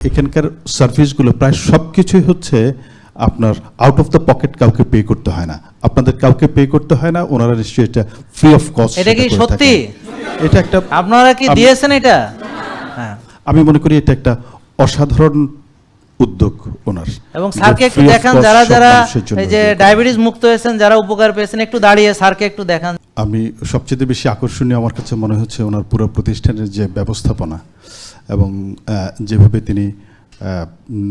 এখানকার সার্ভিসগুলো প্রায় সব কিছুই হচ্ছে আপনার আউট অফ দ্য পকেট কাউকে পে করতে হয় না। আপনাদের কাউকে পে করতে হয় না ওনারা নিশ্চয়ই এটা ফ্রি অফ কস্ট এটা কি সত্যি? এটা একটা আপনারা কি দিয়েছেন এটা? হ্যাঁ। আমি মনে করি এটা একটা অসাধারণ উদ্যোগ ওনার। এবং স্যারকে একটু দেখান যারা যারা এই যে ডায়াবেটিস মুক্ত হয়েছেন যারা উপকার পেয়েছেন একটু দাঁড়িয়ে স্যারকে একটু দেখান। আমি সবচেয়ে বেশি আকর্ষণীয় আমার কাছে মনে হচ্ছে ওনার পুরো প্রতিষ্ঠানের যে ব্যবস্থাপনা এবং যেভাবে তিনি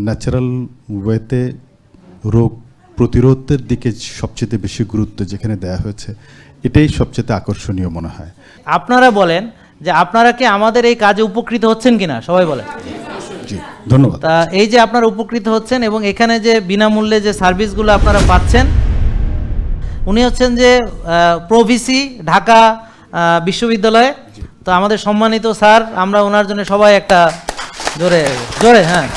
ন্যাচারাল ওয়েতে রোগ প্রতিরোধের দিকে সবচেয়ে বেশি গুরুত্ব যেখানে দেয়া হয়েছে এটাই সবচেয়ে আকর্ষণীয় মনে হয়। আপনারা বলেন যে আপনারা কি আমাদের এই কাজে উপকৃত হচ্ছেন কিনা? সবাই বলেন। জি ধন্যবাদ। তা এই যে আপনারা উপকৃত হচ্ছেন এবং এখানে যে বিনামূল্যে যে সার্ভিসগুলো আপনারা পাচ্ছেন উনি হচ্ছেন যে প্রভিসি ঢাকা বিশ্ববিদ্যালয়ে তো আমাদের সম্মানিত স্যার আমরা ওনার জন্য সবাই একটা জোরে জোরে হ্যাঁ।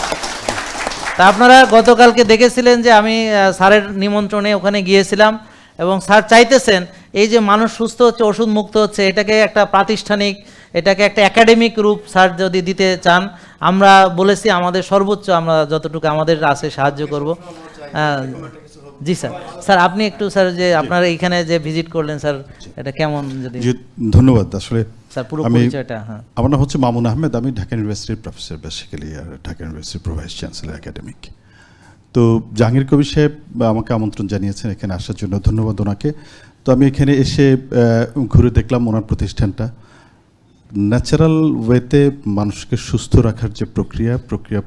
তা আপনারা গতকালকে দেখেছিলেন যে আমি স্যারের নিমন্ত্রণে ওখানে গিয়েছিলাম এবং স্যার চাইতেছেন এই যে মানুষ সুস্থ হচ্ছে ওষুধ মুক্ত হচ্ছে এটাকে একটা প্রাতিষ্ঠানিক এটাকে একটা একাডেমিক রূপ স্যার যদি দিতে চান আমরা বলেছি আমাদের সর্বোচ্চ আমরা যতটুকু আমাদের আছে সাহায্য করব। আহ, জি স্যার। স্যার আপনি একটু স্যার যে আপনারা এইখানে যে ভিজিট করলেন স্যার এটা কেমন যদি ধন্যবাদ। আসলে স্যার পুরো পরিচয়টা হ্যাঁ। আমার নাম হচ্ছে মামুন আহমেদ আমি ঢাকা ইউনিভার্সিটির প্রফেসর বেসিক্যালি আর ঢাকা ইউনিভার্সিটির প্রভাইস চ্যান্সেলর একাডেমিক তো জাহাঙ্গীর কবির সাহেব আমাকে আমন্ত্রণ জানিয়েছেন এখানে আসার জন্য ধন্যবাদ ওনাকে। তো আমি এখানে এসে ঘুরে দেখলাম ওনার প্রতিষ্ঠানটা। ন্যাচারাল ওয়েতে মানুষকে সুস্থ রাখার যে প্রক্রিয়া প্রক্রিয়া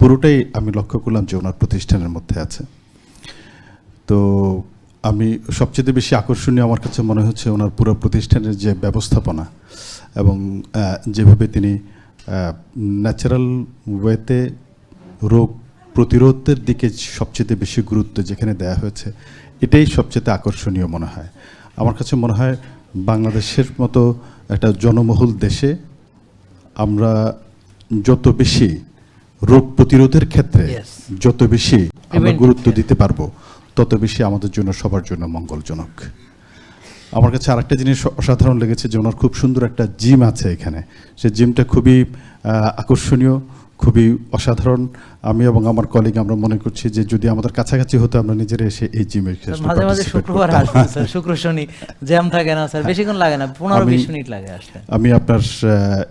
পুরোটাই আমি লক্ষ্য করলাম যে ওনার প্রতিষ্ঠানের মধ্যে আছে। তো আমি সবচেয়ে বেশি আকর্ষণীয় আমার কাছে মনে হচ্ছে ওনার পুরো প্রতিষ্ঠানের যে ব্যবস্থাপনা এবং যেভাবে তিনি ন্যাচারাল ওয়েতে রোগ প্রতিরোধের দিকে সবচেয়ে বেশি গুরুত্ব যেখানে দেয়া হয়েছে এটাই সবচেয়ে আকর্ষণীয় মনে হয়। আমার কাছে মনে হয় বাংলাদেশের মতো একটা জনবহুল দেশে আমরা যত বেশি রোগ প্রতিরোধের ক্ষেত্রে যত বেশি আমরা গুরুত্ব দিতে পারব তত বেশি আমাদের জন্য সবার জন্য মঙ্গলজনক। আমার কাছে আরেকটা জিনিস অসাধারণ লেগেছে যে ওনার খুব সুন্দর একটা জিম আছে এখানে। সে জিমটা খুবই আকর্ষণীয় খুবই অসাধারণ। আমি এবং আমার কলিগ আমরা মনে করছি যে যদি আমাদের কাছাকাছি হতো আমরা নিজেরা এসে এই জিমে মাঝে মাঝে শুক্রবার আসবেন স্যার। শুক্র শনি জ্যাম থাকে না স্যার। বেশিক্ষণ লাগে না পনেরো বিশ মিনিট লাগে আসতে। আমি আপনার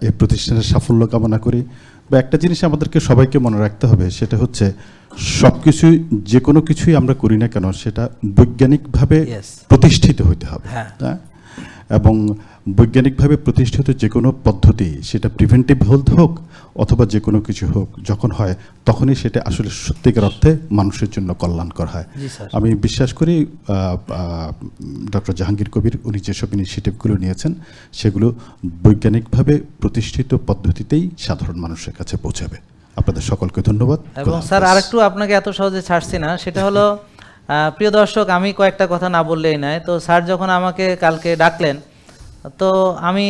এই প্রতিষ্ঠানের সাফল্য কামনা করি। বা একটা জিনিস আমাদেরকে সবাইকে মনে রাখতে হবে সেটা হচ্ছে সব কিছুই যে কোনো কিছুই আমরা করি না কেন সেটা বৈজ্ঞানিকভাবে প্রতিষ্ঠিত হতে হবে হ্যাঁ। হ্যাঁ? এবং বৈজ্ঞানিকভাবে প্রতিষ্ঠিত যে কোনো পদ্ধতি সেটা প্রিভেন্টিভ হেলথ হোক অথবা যে কোনো কিছু হোক যখন হয় তখনই সেটা আসলে সত্যিকার অর্থে মানুষের জন্য কল্যাণকর হয়। আমি বিশ্বাস করি ডক্টর জাহাঙ্গীর কবির উনি যেসব ইনিশিয়েটিভগুলো নিয়েছেন সেগুলো বৈজ্ঞানিকভাবে প্রতিষ্ঠিত পদ্ধতিতেই সাধারণ মানুষের কাছে পৌঁছাবে। আপনাদের সকলকে ধন্যবাদ। এবং স্যার। আরেকটু আপনাকে এত সহজে ছাড়ছি না সেটা হলো প্রিয় দর্শক আমি কয়েকটা কথা না বললেই নয়। তো স্যার যখন আমাকে কালকে ডাকলেন তো আমি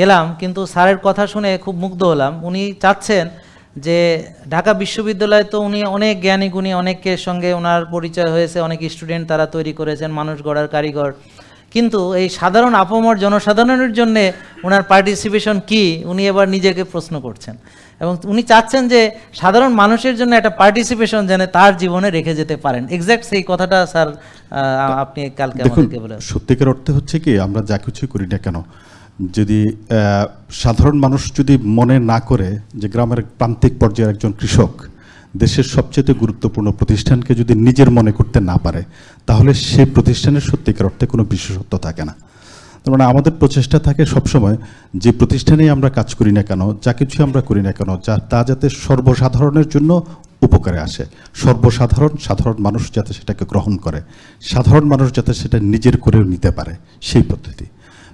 গেলাম, কিন্তু স্যারের কথা শুনে খুব মুগ্ধ হলাম। উনি চাচ্ছেন যে ঢাকা বিশ্ববিদ্যালয়ে তো উনি অনেক জ্ঞানী গুণী, অনেকের সঙ্গে ওনার পরিচয় হয়েছে, অনেক স্টুডেন্ট তারা তৈরি করেছেন, মানুষ গড়ার কারিগর। কিন্তু এই সাধারণ আপমর জনসাধারণের জন্যে ওনার পার্টিসিপেশন কি? উনি এবার নিজেকে প্রশ্ন করছেন। এবং উনি চাচ্ছেন যে সাধারণ মানুষের জন্য একটা পার্টিসিপেশন যেন তার জীবনে রেখে যেতে পারেন। এক্স্যাক্ট সেই কথাটা স্যার আপনি কালকে আমাদেরকে বলে সত্যিকার অর্থে হচ্ছে কি আমরা যা কিছু করি না কেন যদি আহ, সাধারণ মানুষ যদি মনে না করে যে গ্রামের প্রান্তিক পর্যায়ের একজন কৃষক দেশের সবচেয়ে গুরুত্বপূর্ণ প্রতিষ্ঠানকে যদি নিজের মনে করতে না পারে তাহলে সে প্রতিষ্ঠানের সত্যিকার অর্থে কোনো বিশেষত্ব থাকে না। তার মানে আমাদের প্রচেষ্টা থাকে সবসময় যে প্রতিষ্ঠানে আমরা কাজ করি না কেন, যা কিছু আমরা করি না কেন, যা তা যাতে সর্বসাধারণের জন্য উপকারে আসে। সর্বসাধারণ সাধারণ মানুষ যাতে সেটাকে গ্রহণ করে। সাধারণ মানুষ যাতে সেটা নিজের করেও নিতে পারে, সেই পদ্ধতি।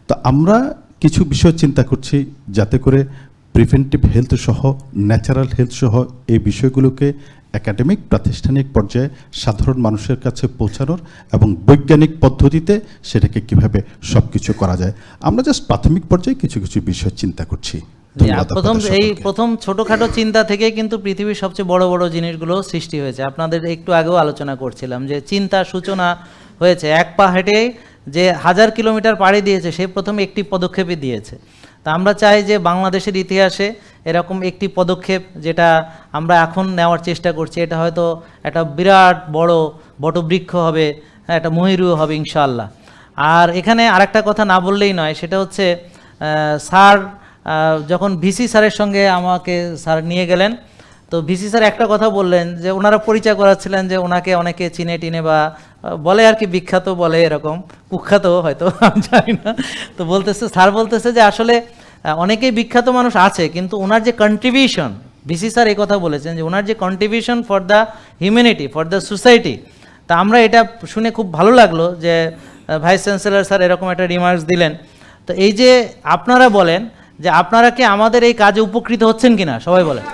তো আমরা কিছু বিষয় চিন্তা করছি যাতে করে প্রিভেন্টিভ হেলথ সহ ন্যাচারাল হেলথ সহ এই বিষয়গুলোকে একাডেমিক প্রাতিষ্ঠানিক পর্যায়ে সাধারণ মানুষের কাছে পৌঁছানোর এবং বৈজ্ঞানিক পদ্ধতিতে সেটাকে কীভাবে সব কিছু করা যায়। আমরা জাস্ট প্রাথমিক পর্যায়ে কিছু কিছু বিষয় চিন্তা করছি। প্রথম এই প্রথম ছোটখাটো চিন্তা থেকে কিন্তু পৃথিবীর সবচেয়ে বড় বড় জিনিসগুলো সৃষ্টি হয়েছে। আপনাদের একটু আগেও আলোচনা করছিলাম যে চিন্তা সূচনা হয়েছে। এক পা হেঁটে যে হাজার কিলোমিটার পাড়ি দিয়েছে সে প্রথম একটি পদক্ষেপই দিয়েছে। তা আমরা চাই যে বাংলাদেশের ইতিহাসে এরকম একটি পদক্ষেপ যেটা আমরা এখন নেওয়ার চেষ্টা করছি। এটা হয়তো একটা বিরাট বড় বটবৃক্ষ হবে, একটা ময়ূরও হবে ইনশাআল্লাহ। আর এখানে আরেকটা কথা না বললেই নয়, সেটা হচ্ছে স্যার যখন ভিসি স্যারের সঙ্গে আমাকে স্যার নিয়ে গেলেন, তো ভিসি স্যার একটা কথা বললেন যে ওনারা পরিচয় করাচ্ছিলেন যে ওনাকে অনেকে চিনে টিনে বা বলে আর কি, বিখ্যাত বলে এরকম, কুখ্যাত হয়তো জানি না। তো বলতেছে, স্যার বলতেছে যে আসলে অনেকেই বিখ্যাত মানুষ আছে, কিন্তু ওনার যে কন্ট্রিবিউশন বিসি স্যার এই কথা বলেছেন যে ওনার যে contribution for the humanity for the society তা আমরা এটা শুনে খুব ভালো লাগল যে ভাইস চ্যান্সেলর স্যার এরকম একটা রিমার্কস দিলেন। তো এই যে আপনারা বলেন যে আপনারা কি আমাদের এই কাজে উপকৃত হচ্ছেন কিনা, সবাই বলেন।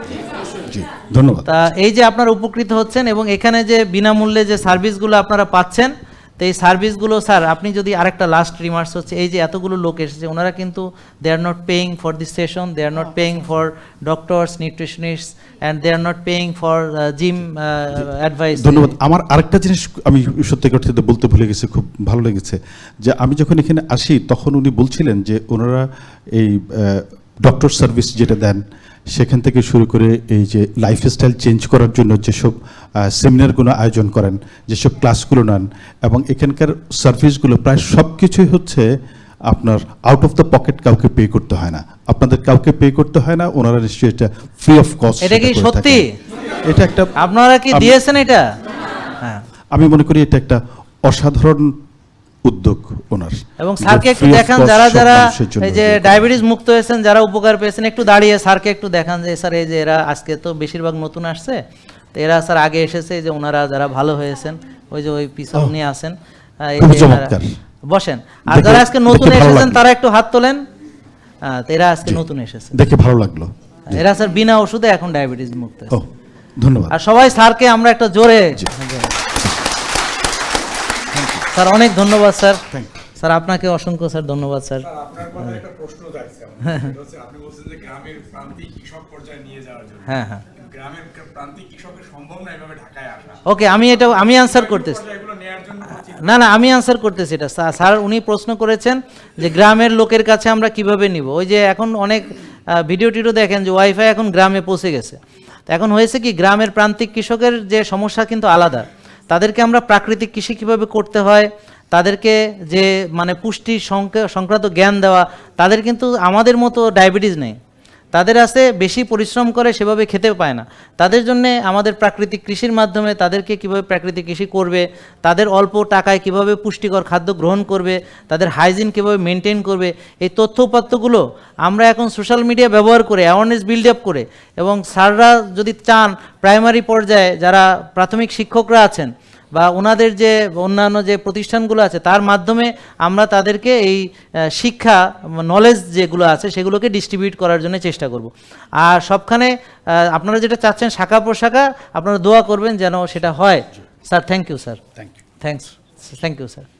জি ধন্যবাদ। তা এই যে আপনারা উপকৃত হচ্ছেন এবং এখানে যে বিনামূল্যে যে সার্ভিসগুলো আপনারা পাচ্ছেন তো এই সার্ভিসগুলো স্যার আপনি যদি আরেকটা লাস্ট রিমার্কস হচ্ছে এই যে এতগুলো লোক এসেছে ওনারা কিন্তু they are not paying for this session they are not paying for doctors nutritionist and they are not paying for gym advice ধন্যবাদ। আমার আরেকটা জিনিস আমি সত্যি কথা বলতে ভুলে গেছি খুব ভালো লেগেছে যে আমি যখন এখানে আসি তখন উনি বলছিলেন যে ওনারা এই ডক্টর সার্ভিস যেটা দেন সেখান থেকে শুরু করে এই যে লাইফস্টাইল চেঞ্জ করার জন্য যেসব সেমিনারগুলো আয়োজন করেন যেসব ক্লাসগুলো নেন এবং এখানকার সার্ভিসগুলো প্রায় সব কিছুই হচ্ছে আপনার আউট অফ দ্য পকেট কাউকে পে করতে হয় না। আপনাদের কাউকে পে করতে হয় না ওনারা নিশ্চয়ই এটা ফ্রি অফ কস্ট এটা কি সত্যি? এটা একটা আপনারা কি দিয়েছেন এটা? হ্যাঁ। আমি মনে করি এটা একটা অসাধারণ উদ্যোগ ওনার। এবং স্যারকে একটু দেখান যারা যারা এই যে ডায়াবেটিস মুক্ত হয়েছেন যারা উপকার পেয়েছেন একটু দাঁড়িয়ে স্যারকে একটু দেখান যে স্যার এই যে এরা আজকে তো বেশিরভাগ নতুন আসছে তো এরা স্যার আগে এসেছে যে ওনারা যারা ভালো হয়েছেন ওই যে ওই পিছন নিয়ে আসেন। বসেন। আর যারা আজকে নতুন এসেছেন তারা একটু হাত তোলেন। এরা আজকে নতুন এসেছে। দেখে ভালো লাগল। এরা স্যার বিনা ওষুধে এখন ডায়াবেটিস মুক্ত ধন্যবাদ। আর সবাই স্যারকে আমরা একটা জোরে। স্যার অনেক ধন্যবাদ স্যার। স্যার আপনাকে অসংখ্য স্যার ধন্যবাদ স্যার। স্যার, আপনার কথায় একটা প্রশ্ন জাগছে আমার। সেটা হচ্ছে আপনি বলছেন যে গ্রামের প্রান্তিক কৃষক পর্যায়ে নিয়ে যাওয়ার জন্য। হ্যাঁ হ্যাঁ। গ্রামের প্রান্তিক কৃষকের সম্ভব না এভাবে ঢাকায় আসা। ওকে আমি এটা আমি আনসার করতেছি। না না আমি আনসার করতেছি এটা। স্যার- স্যার উনি প্রশ্ন করেছেন যে গ্রামের লোকের কাছে আমরা কীভাবে নিব। ওই যে এখন অনেক ভিডিও টিডিও দেখেন যে ওয়াইফাই এখন গ্রামে পৌঁছে গেছে। তো এখন হয়েছে কি গ্রামের প্রান্তিক কৃষকের যে সমস্যা কিন্তু আলাদা। তাদেরকে আমরা প্রাকৃতিক কৃষি কীভাবে করতে হয়, তাদেরকে যে মানে পুষ্টি সংক- সংক্রান্ত জ্ঞান দেওয়া, তাদের কিন্তু আমাদের মতো ডায়াবেটিস নেই। তাদের আছে বেশি পরিশ্রম করে সেভাবে খেতে পায় না। তাদের জন্য আমাদের প্রাকৃতিক কৃষির মাধ্যমে তাদেরকে কীভাবে প্রাকৃতিক কৃষি করবে, তাদের অল্প টাকায় কীভাবে পুষ্টিকর খাদ্য গ্রহণ করবে, তাদের হাইজিন কীভাবে মেনটেন করবে, এই তথ্য আমরা এখন সোশ্যাল মিডিয়া ব্যবহার করে অ্যাওয়ারনেস বিল্ড আপ করে এবং স্যাররা যদি চান প্রাইমারি পর্যায়ে যারা প্রাথমিক শিক্ষকরা আছেন বা ওনাদের যে অন্যান্য যে প্রতিষ্ঠানগুলো আছে তার মাধ্যমে আমরা তাদেরকে এই শিক্ষা নলেজ যেগুলো আছে সেগুলোকে ডিস্ট্রিবিউট করার জন্য চেষ্টা করব। আর সবখানে আপনারা যেটা চাচ্ছেন শাখা প্রশাখা আপনারা দোয়া করবেন যেন সেটা হয়। Sir thank you sir thank you thanks thank you sir